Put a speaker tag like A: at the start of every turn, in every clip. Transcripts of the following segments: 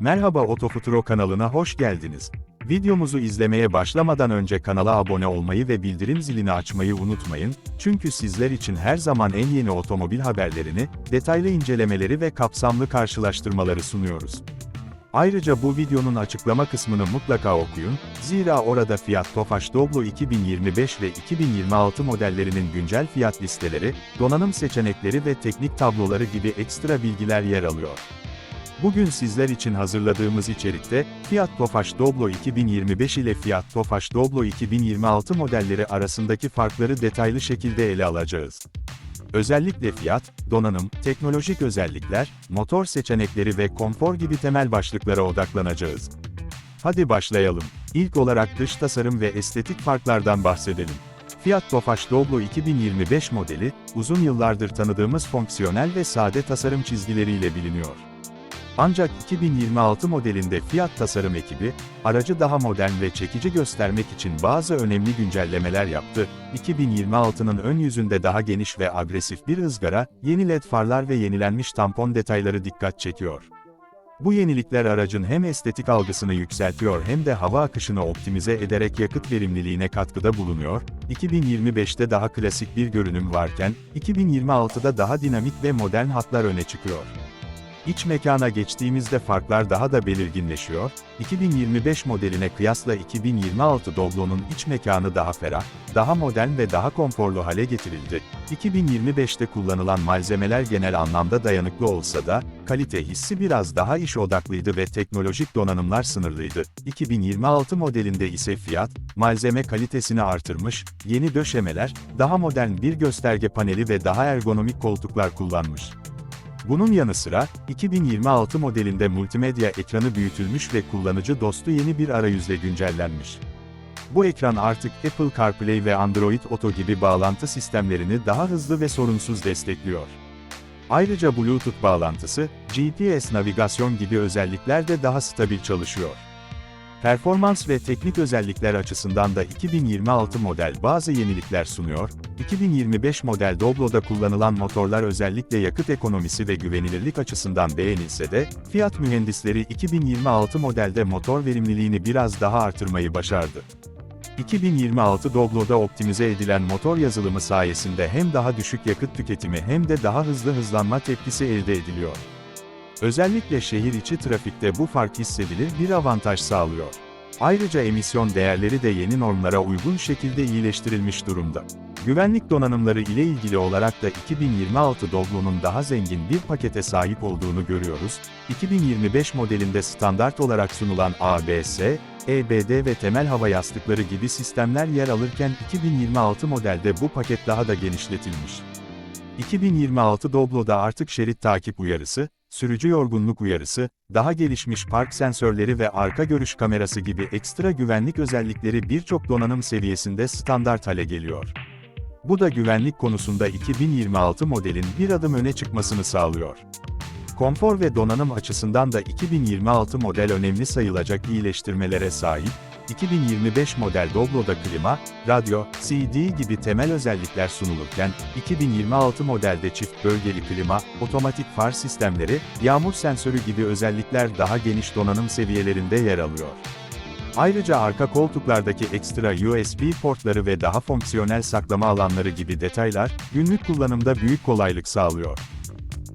A: Merhaba Otofuturo kanalına hoş geldiniz. Videomuzu izlemeye başlamadan önce kanala abone olmayı ve bildirim zilini açmayı unutmayın, çünkü sizler için her zaman en yeni otomobil haberlerini, detaylı incelemeleri ve kapsamlı karşılaştırmaları sunuyoruz. Ayrıca bu videonun açıklama kısmını mutlaka okuyun, zira orada Fiat Tofaş Doblo 2025 ve 2026 modellerinin güncel fiyat listeleri, donanım seçenekleri ve teknik tabloları gibi ekstra bilgiler yer alıyor. Bugün sizler için hazırladığımız içerikte, Fiat Tofaş Doblo 2025 ile Fiat Tofaş Doblo 2026 modelleri arasındaki farkları detaylı şekilde ele alacağız. Özellikle fiyat, donanım, teknolojik özellikler, motor seçenekleri ve konfor gibi temel başlıklara odaklanacağız. Hadi başlayalım. İlk olarak dış tasarım ve estetik farklardan bahsedelim. Fiat Tofaş Doblo 2025 modeli, uzun yıllardır tanıdığımız fonksiyonel ve sade tasarım çizgileriyle biliniyor. Ancak 2026 modelinde Fiat tasarım ekibi, aracı daha modern ve çekici göstermek için bazı önemli güncellemeler yaptı. 2026'nın ön yüzünde daha geniş ve agresif bir ızgara, yeni led farlar ve yenilenmiş tampon detayları dikkat çekiyor. Bu yenilikler aracın hem estetik algısını yükseltiyor hem de hava akışını optimize ederek yakıt verimliliğine katkıda bulunuyor. 2025'te daha klasik bir görünüm varken, 2026'da daha dinamik ve modern hatlar öne çıkıyor. İç mekana geçtiğimizde farklar daha da belirginleşiyor. 2025 modeline kıyasla 2026 Doblo'nun iç mekanı daha ferah, daha modern ve daha konforlu hale getirildi. 2025'te kullanılan malzemeler genel anlamda dayanıklı olsa da, kalite hissi biraz daha iş odaklıydı ve teknolojik donanımlar sınırlıydı. 2026 modelinde ise fiyat, malzeme kalitesini artırmış, yeni döşemeler, daha modern bir gösterge paneli ve daha ergonomik koltuklar kullanmış. Bunun yanı sıra, 2026 modelinde multimedya ekranı büyütülmüş ve kullanıcı dostu yeni bir arayüzle güncellenmiş. Bu ekran artık Apple CarPlay ve Android Auto gibi bağlantı sistemlerini daha hızlı ve sorunsuz destekliyor. Ayrıca Bluetooth bağlantısı, GPS navigasyon gibi özellikler de daha stabil çalışıyor. Performans ve teknik özellikler açısından da 2026 model bazı yenilikler sunuyor. 2025 model Doblo'da kullanılan motorlar özellikle yakıt ekonomisi ve güvenilirlik açısından beğenilse de, Fiat mühendisleri 2026 modelde motor verimliliğini biraz daha artırmayı başardı. 2026 Doblo'da optimize edilen motor yazılımı sayesinde hem daha düşük yakıt tüketimi hem de daha hızlı hızlanma tepkisi elde ediliyor. Özellikle şehir içi trafikte bu fark hissedilir bir avantaj sağlıyor. Ayrıca emisyon değerleri de yeni normlara uygun şekilde iyileştirilmiş durumda. Güvenlik donanımları ile ilgili olarak da 2026 Doblo'nun daha zengin bir pakete sahip olduğunu görüyoruz. 2025 modelinde standart olarak sunulan ABS, EBD ve temel hava yastıkları gibi sistemler yer alırken 2026 modelde bu paket daha da genişletilmiş. 2026 Doblo'da artık şerit takip uyarısı, sürücü yorgunluk uyarısı, daha gelişmiş park sensörleri ve arka görüş kamerası gibi ekstra güvenlik özellikleri birçok donanım seviyesinde standart hale geliyor. Bu da güvenlik konusunda 2026 modelin bir adım öne çıkmasını sağlıyor. Konfor ve donanım açısından da 2026 model önemli sayılacak iyileştirmelere sahip, 2025 model Doblo'da klima, radyo, CD gibi temel özellikler sunulurken, 2026 modelde çift bölgeli klima, otomatik far sistemleri, yağmur sensörü gibi özellikler daha geniş donanım seviyelerinde yer alıyor. Ayrıca arka koltuklardaki ekstra USB portları ve daha fonksiyonel saklama alanları gibi detaylar, günlük kullanımda büyük kolaylık sağlıyor.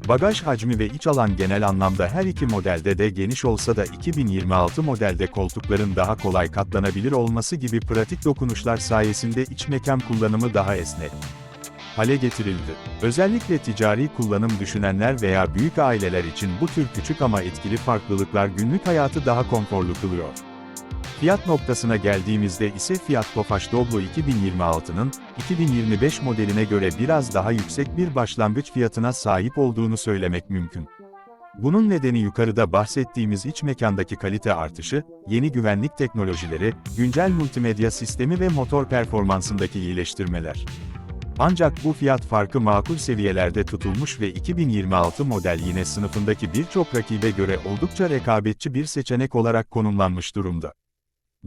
A: Bagaj hacmi ve iç alan genel anlamda her iki modelde de geniş olsa da 2026 modelde koltukların daha kolay katlanabilir olması gibi pratik dokunuşlar sayesinde iç mekan kullanımı daha esnek hale getirildi. Özellikle ticari kullanım düşünenler veya büyük aileler için bu tür küçük ama etkili farklılıklar günlük hayatı daha konforlu kılıyor. Fiyat noktasına geldiğimizde ise Fiat Tofaş Doblo 2026'nın, 2025 modeline göre biraz daha yüksek bir başlangıç fiyatına sahip olduğunu söylemek mümkün. Bunun nedeni yukarıda bahsettiğimiz iç mekandaki kalite artışı, yeni güvenlik teknolojileri, güncel multimedya sistemi ve motor performansındaki iyileştirmeler. Ancak bu fiyat farkı makul seviyelerde tutulmuş ve 2026 model yine sınıfındaki birçok rakibe göre oldukça rekabetçi bir seçenek olarak konumlanmış durumda.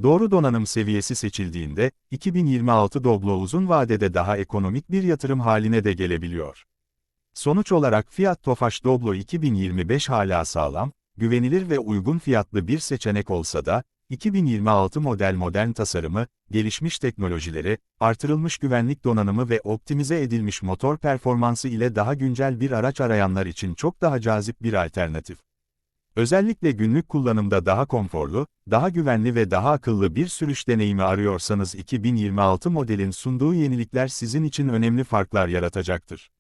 A: Doğru donanım seviyesi seçildiğinde, 2026 Doblo uzun vadede daha ekonomik bir yatırım haline de gelebiliyor. Sonuç olarak Fiat Tofaş Doblo 2025 hala sağlam, güvenilir ve uygun fiyatlı bir seçenek olsa da, 2026 model modern tasarımı, gelişmiş teknolojileri, artırılmış güvenlik donanımı ve optimize edilmiş motor performansı ile daha güncel bir araç arayanlar için çok daha cazip bir alternatif. Özellikle günlük kullanımda daha konforlu, daha güvenli ve daha akıllı bir sürüş deneyimi arıyorsanız 2026 modelin sunduğu yenilikler sizin için önemli farklar yaratacaktır.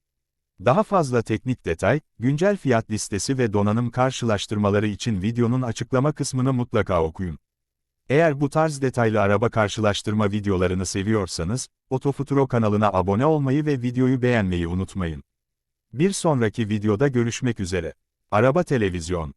A: Daha fazla teknik detay, güncel fiyat listesi ve donanım karşılaştırmaları için videonun açıklama kısmını mutlaka okuyun. Eğer bu tarz detaylı araba karşılaştırma videolarını seviyorsanız, Otofuturo kanalına abone olmayı ve videoyu beğenmeyi unutmayın. Bir sonraki videoda görüşmek üzere. Araba Televizyon